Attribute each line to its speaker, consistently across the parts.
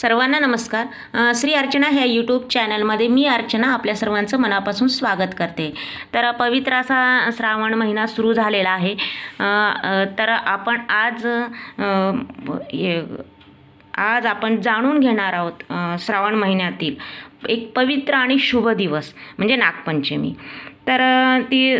Speaker 1: सर्वांना नमस्कार. श्री अर्चना ह्या यूट्यूब चॅनलमध्ये मी अर्चना आपल्या सर्वांचं मनापासून स्वागत करते. तर पवित्र असा श्रावण महिना सुरू झालेला आहे. तर आपण आज आज आपण जाणून घेणार आहोत श्रावण महिन्यातील एक पवित्र आणि शुभ दिवस म्हणजे नागपंचमी. तर ती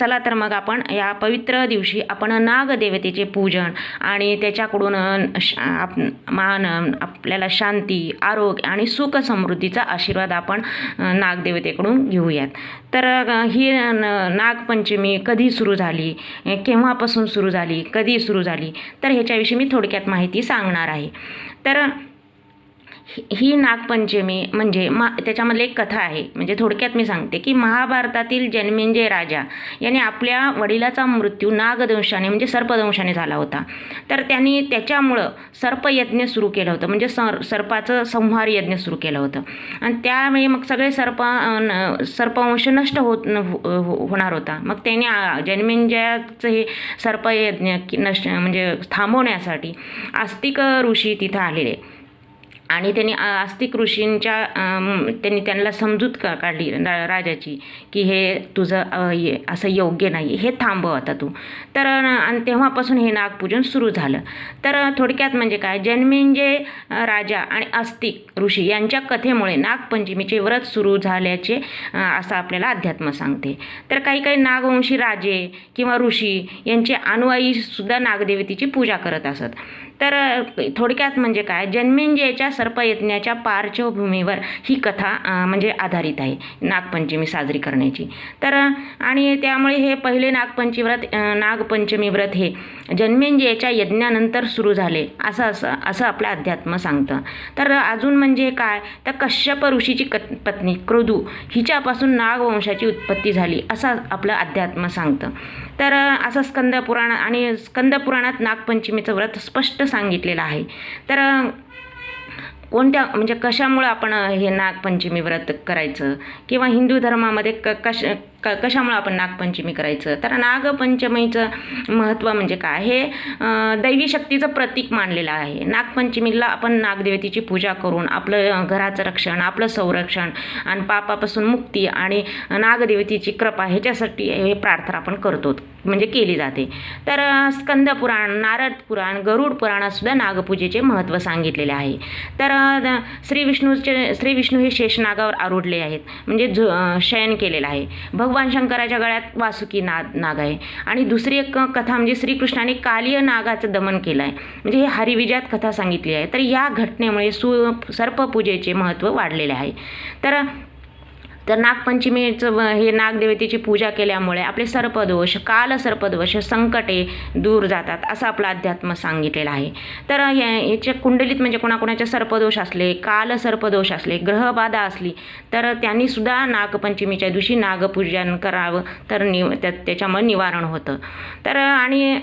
Speaker 1: चला तर मग आपण या पवित्र दिवशी आपण नागदेवतेचे पूजन आणि त्याच्याकडून श- आप मान आपल्याला शांती आरोग्य आणि सुख समृद्धीचा आशीर्वाद आपण नागदेवतेकडून घेऊयात. तर ही न- नागपंचमी कधी सुरू झाली? केव्हापासून सुरू झाली? कधी सुरू झाली? तर ह्याच्याविषयी मी थोडक्यात माहिती सांगणार आहे. तर ही- ही नागपंचमी म्हणजे मा त्याच्यामधली एक कथा आहे. म्हणजे थोडक्यात मी सांगते की महाभारतातील जन्मेंजय राजा याने आपल्या वडिलाचा मृत्यू नागदंशाने म्हणजे सर्पदंशाने झाला होता. तर त्यांनी त्याच्यामुळं सर्पयज्ञ सुरू केलं होतं. म्हणजे सर सर्पाचं संहार यज्ञ सुरू केलं होतं. आणि त्यावेळी मग सगळे सर्प न- सर्पवंश नष्ट होत न- हो- हो- होणार होता. मग त्याने जन्मेंजयाचं हे सर्पयज्ञ नष्ट म्हणजे थांबवण्यासाठी आस्तिक ऋषी तिथं आलेले. आणि त्यांनी आस्तिक ऋषींच्या त्यांनी त्यांना समजूत का काढली रा- राजाची की हे तुझं असं योग्य नाही हे थांबव आता तू. तर आणि तेव्हापासून हे नागपूजन सुरू झालं. तर थोडक्यात म्हणजे काय? जन्मेंजय राजा आणि आस्तिक ऋषी यांच्या कथेमुळे नागपंचमीचे व्रत सुरू झाल्याचे असं आपल्याला अध्यात्म सांगते. तर काही काही नागवंशी राजे किंवा ऋषी यांचे अनुयायीसुद्धा नागदेवतेची पूजा करत असत. तर थोडक्यात म्हणजे काय? जन्मेंजयच्या सर्पयज्ञाच्या पार्श्वभूमीवर ही कथा म्हणजे आधारित आहे नागपंचमी साजरी करण्याची. तर आणि त्यामुळे हे पहिले नागपंचमी व्रत नागपंचमी व्रत हे जन्मेंजयाच्या यज्ञानंतर सुरू झाले. असं असं असं आपलं अध्यात्म सांगतं. तर अजून म्हणजे काय? तर कश्यप ऋषीची कत पत्नी क्रोधू हिच्यापासून नागवंशाची उत्पत्ती झाली असं आपलं अध्यात्म सांगतं. तर असं स्कंद पुराण आणि स्कंद पुराणात नागपंचमीचं व्रत स्पष्ट सांगितलेलं आहे. तर कोणत्या म्हणजे कशामुळं आपण हे नागपंचमी व्रत करायचं? किंवा हिंदू धर्मामध्ये क कश क कशामुळं आपण नागपंचमी करायचं? तर नागपंचमीचं महत्त्व म्हणजे काय? हे दैवी शक्तीचं प्रतीक मानलेलं आहे. नागपंचमीला आपण नागदेवतेची पूजा करून आपलं घराचं रक्षण आपलं संरक्षण आणि पापापासून मुक्ती आणि नागदेवतेची कृपा ह्याच्यासाठी हे प्रार्थना आपण करतो म्हणजे केली जाते. तर स्कंद पुराण नारद पुराण गरुड पुराणातसुद्धा नागपूजेचे महत्त्व सांगितलेले आहे. तर श्री विष्णूचे श्री विष्णू हे शेषनागावर आरूढले आहेत म्हणजे झ शयन केलेलं आहे. भगवान शंकराच्या गळ्यात वासुकी नाग नाग आहे. आणि दुसरी एक कथा म्हणजे श्रीकृष्णाने कालिय नागाचं दमन केलं आहे म्हणजे हे हरिविजयात कथा सांगितली आहे. तर या घटनेमुळे सु सर्पपूजेचे महत्त्व वाढलेले आहे. तर तर नागपंचमीचं व- हे नागदेवतेची पूजा केल्यामुळे आपले सर्पदोष काल सर्पदोष संकटे दूर जातात असं आपलं अध्यात्म सांगितलेलं आहे. तर या कुंडलीत म्हणजे कोणाकोणाचे सर्पदोष असले काल सर्पदोष असले ग्रहबाधा असली तर त्यांनी सुद्धा नागपंचमीच्या दिवशी नागपूजन करावं तर नि त्या त्याच्यामुळे निवारण होतं. तर आणि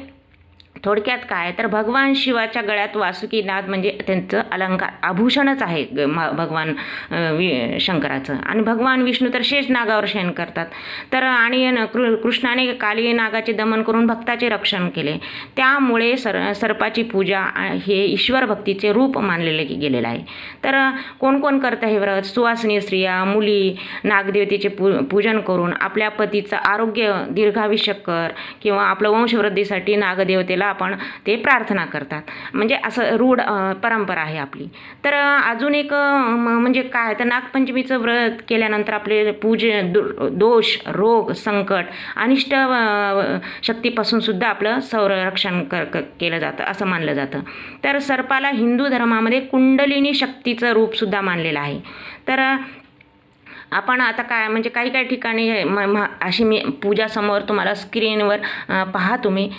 Speaker 1: थोडक्यात काय? तर भगवान शिवाच्या गळ्यात वासुकी नाद म्हणजे त्यांचं अलंकार आभूषणच आहे ग- म- भगवान वि शंकराचं. आणि भगवान विष्णू तर शेष नागावर शयन करतात. तर आणि न- कृ कृष्णाने काली नागाचे दमन करून भक्ताचे रक्षण केले. त्यामुळे सर सर्पाची पूजा हे ईश्वर भक्तीचे रूप मानलेले गेलेलं आहे. तर कोण कोण करतं हे व्रत? सुवासिनी स्त्रिया मुली नागदेवतेचे पू पूजन करून आपल्या पतीचं आरोग्य दीर्घाविष्य कर किंवा आपलं वंशवृद्धीसाठी नागदेवतेला आपण ते प्रार्थना करतात. म्हणजे असं रूढ परंपरा आहे आपली. तर अजून एक म- म्हणजे काय तर नागपंचमीचं व्रत केल्यानंतर आपले पूजे दो- दोष रोग संकट अनिष्ट शक्तीपासून सुद्धा आपलं संरक्षण कर क- केलं जातं असं मानलं जातं. तर सर्पाला हिंदू धर्मामध्ये कुंडलिनी शक्तीचं रूपसुद्धा मानलेलं आहे. तर आपण आता काय म्हणजे काही काही ठिकाणी हे म अशी मी पूजा समोर तुम्हाला स्क्रीनवर पहा तुम्ही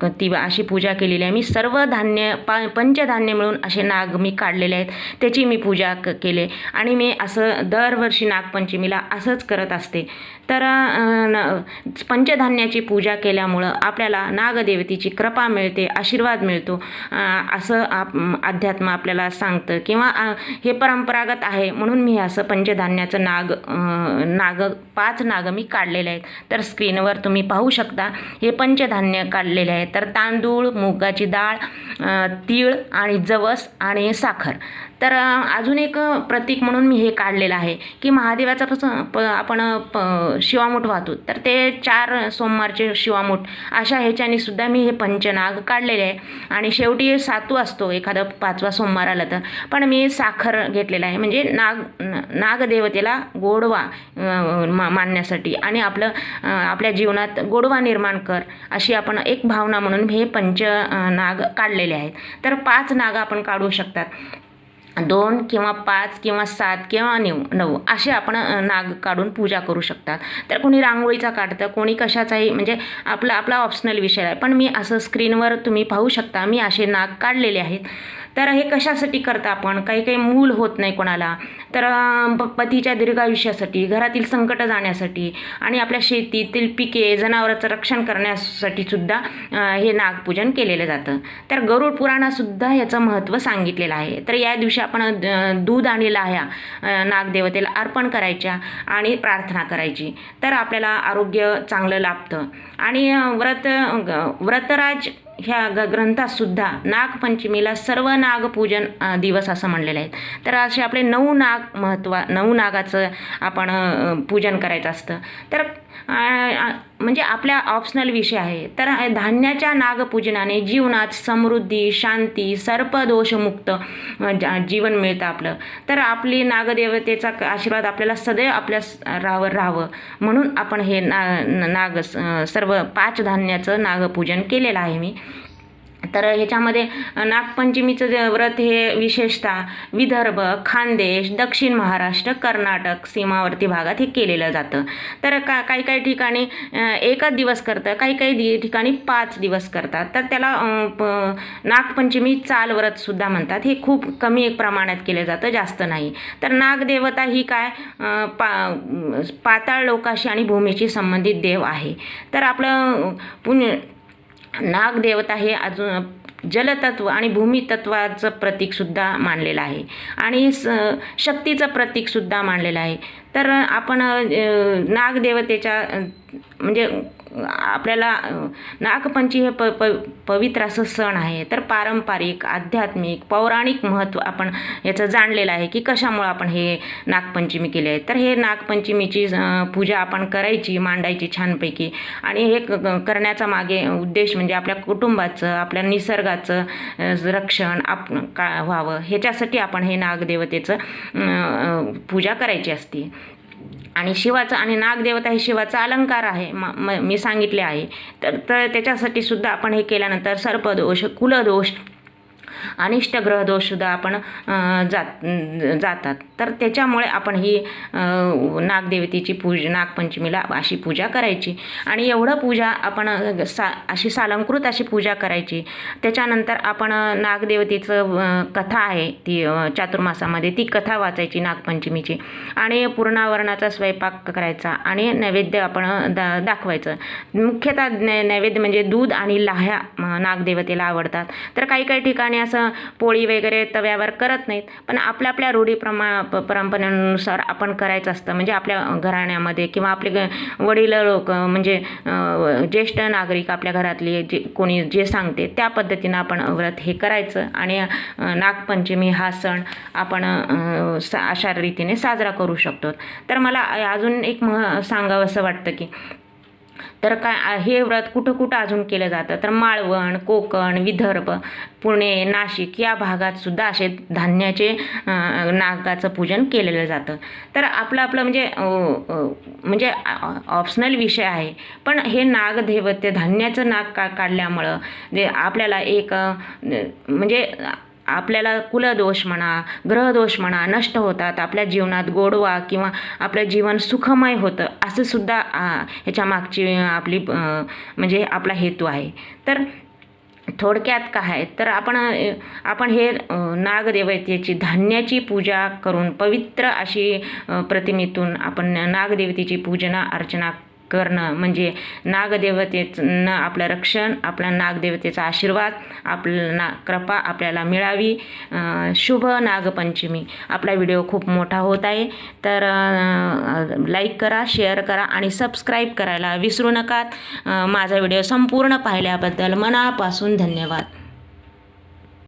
Speaker 1: क- ती अशी पूजा केलेली आहे. मी सर्व धान्य प पंचधान्य मिळून असे नाग मी काढलेले आहेत. त्याची मी पूजा क केले. आणि मी असं दरवर्षी नागपंचमीला असंच करत असते. तर न- पंचधान्याची पूजा केल्यामुळं आपल्याला नागदेवतेची कृपा मिळते आशीर्वाद मिळतो. असं आप अध्यात्म आपल्याला सांगतं. किंवा हे परंपरागत आहे म्हणून मी असं पंचधान्याचं नाग नाग पाच नाग मी काढलेले आहेत. तर स्क्रीनवर तुम्ही पाहू शकता हे पंचधान्य काढलेले आहे. तर तांदूळ मुगाची डाळ तीळ आणि जवस आणि साखर. तर अजून एक प्रतीक म्हणून मी हे काढलेलं आहे की महादेवाचा कसं प आपण प शिवामूठ वाहतो. तर ते चार सोमवारचे शिवामूठ. अशा ह्याच्याने सुद्धा मी हे पंचनाग काढलेले आहे. आणि शेवटी सातू असतो एखादा पाचवा सोमवार आला तर. पण मी साखर घेतलेला आहे. म्हणजे नाग नागदेवते त्याला गोडवा मा मानण्यासाठी. आणि आपलं आपल्या जीवनात गोडवा निर्माण कर अशी आपण एक भावना म्हणून हे पंच नाग काढलेले आहेत. तर पाच नाग आपण काढू शकतात. दोन किंवा पाच किंवा सात किंवा नऊ नऊ असे आपण नाग काढून पूजा करू शकतात. तर कोणी रांगोळीचा काढतं कोणी कशाचाही म्हणजे आपला आपला ऑप्शनल विषय आहे. पण मी असं स्क्रीनवर तुम्ही पाहू शकता मी असे नाग काढलेले आहेत. तर हे कशासाठी करता आपण? काही काही मूल होत नाही कोणाला. तर पतीच्या दीर्घायुष्यासाठी घरातील संकट जाण्यासाठी आणि आपल्या शेतीतील पिके जनावरांचं रक्षण करण्यासाठी सुद्धा हे नागपूजन केलेलं जातं. तर गरुड पुराणातसुद्धा ह्याचं महत्त्व सांगितलेलं आहे. तर या दिवशी आपण दूध आणि लाह्या नागदेवतेला अर्पण करायच्या आणि प्रार्थना करायची. तर आपल्याला आरोग्य चांगलं लाभतं. आणि व्रत व्रतराज ह्या ग ग्रंथातसुद्धा नागपंचमीला सर्व नागपूजन दिवस असं म्हणलेलं आहे तर असे आपले नऊ नाग महत्त्वा नऊ नागाचं आपण पूजन करायचं असतं. तर म्हणजे आपल्या ऑप्शनल विषय आहे. तर धान्याच्या नागपूजनाने जीवनात समृद्धी शांती सर्पदोषमुक्त जीवन मिळतं आपलं. तर आपली नागदेवतेचा आशीर्वाद आपल्याला सदैव आपल्या राहावं राहावं. म्हणून आपण हे ना नाग सर्व पाच धान्याचं नागपूजन केलेलं आहे मी. तर ह्याच्यामध्ये नागपंचमीचं जे व्रत हे विशेषतः विदर्भ खानदेश दक्षिण महाराष्ट्र कर्नाटक सीमावर्ती भागात हे केलेलं जातं. तर का काही काही ठिकाणी एकच दिवस करतं काही काही दि ठिकाणी पाच दिवस करतात. तर त्याला प- नागपंचमी चाल व्रतसुद्धा म्हणतात. हे खूप कमी एक प्रमाणात केलं जातं जास्त नाही. तर नागदेवता ही काय पा पाताळ लोकाशी आणि भूमीशी संबंधित देव आहे. तर आपलं पुण्य नागदेवता हे अजून जलतत्व आणि भूमितत्वाचं प्रतीकसुद्धा मानलेलं आहे. आणि स शक्तीचं प्रतीकसुद्धा मानलेलं आहे. तर आपण नागदेवतेच्या म्हणजे आपल्याला नागपंची नागपंचमी हे प प पवित्र असं सण आहे. तर पारंपरिक आध्यात्मिक पौराणिक महत्त्व आपण याचं जाणलेलं आहे की कशामुळं आपण हे नागपंचमी केले आहे. तर हे नागपंचमीची पूजा आपण करायची मांडायची छानपैकी. आणि हे क- करण्याचा मागे उद्देश म्हणजे आपल्या कुटुंबाचं आपल्या निसर्गाचं रक्षण आप का व्हावं. ह्याच्यासाठी आपण हे नागदेवतेचं पूजा करायची असते. आणि शिवाचा आणि नागदेवता हे शिवाचा अलंकार आहे म मी सांगितले आहे. तर तर त्याच्यासाठी सुद्धा आपण हे केल्यानंतर सर्पदोष कुलदोष अनिष्ट ग्रहदोषसुद्धा आपण जात जातात. तर त्याच्यामुळे आपण ही नागदेवतेची पूज नागपंचमीला अशी पूजा करायची. आणि एवढं पूजा आपण सा अशी सालंकृत अशी पूजा करायची. त्याच्यानंतर आपण नागदेवतेचं कथा आहे ती चातुर्मासामध्ये ती कथा वाचायची नागपंचमीची. आणि पूर्णावरणाचा स्वयंपाक करायचा आणि नैवेद्य आपण दा दाखवायचं. मुख्यतः नै नैवेद्य म्हणजे दूध आणि लाह्या नागदेवतेला आवडतात. तर काही काही ठिकाणी असं पोळी वगैरे तव्यावर करत नाहीत. पण आपल्या आपल्या रूढीप्रमा प परंपरेनुसार आपण करायचं असतं. म्हणजे आपल्या घराण्यामध्ये किंवा आपले ग वडील लोक म्हणजे ज्येष्ठ नागरिक आपल्या घरातले जे कोणी जे सांगते त्या पद्धतीनं आपण व्रत हे करायचं. आणि नागपंचमी हा सण आपण सा अशा रीतीने साजरा करू शकतो. तर मला अजून एक मह सांगावं असं वाटतं की तर काय हे व्रत कुठं कुठं अजून केलं जातं? तर माळवण कोकण विदर्भ पुणे नाशिक या भागात सुद्धा असे धान्याचे नागाचं पूजन केलेलं जातं. तर आपलं आपलं म्हणजे म्हणजे ऑप्शनल विषय आहे. पण हे नागदैवत्य धान्याचं नाग का काढल्यामुळं जे आपल्याला एक म्हणजे आपल्याला कुलदोष म्हणा ग्रहदोष म्हणा नष्ट होतात आपल्या जीवनात गोडवा किंवा आपलं जीवन सुखमय होतं असं सुद्धा ह्याच्या मागची आपली म्हणजे आपला हेतू आहे. तर थोडक्यात काय आहे? तर आपण आपण हे नागदेवतेची धान्याची पूजा करून पवित्र अशी प्रतिमेतून आपण नागदेवतेची पूजना अर्चना करणं म्हणजे नागदेवतेचं आपलं रक्षण आपल्या नागदेवतेचा आशीर्वाद आपलं ना कृपा आपल्याला मिळावी. शुभ नागपंचमी. आपला व्हिडिओ खूप मोठा होत आहे. तर लाईक करा शेअर करा आणि सबस्क्राईब करायला विसरू नका. माझा व्हिडिओ संपूर्ण पाहिल्याबद्दल मनापासून धन्यवाद.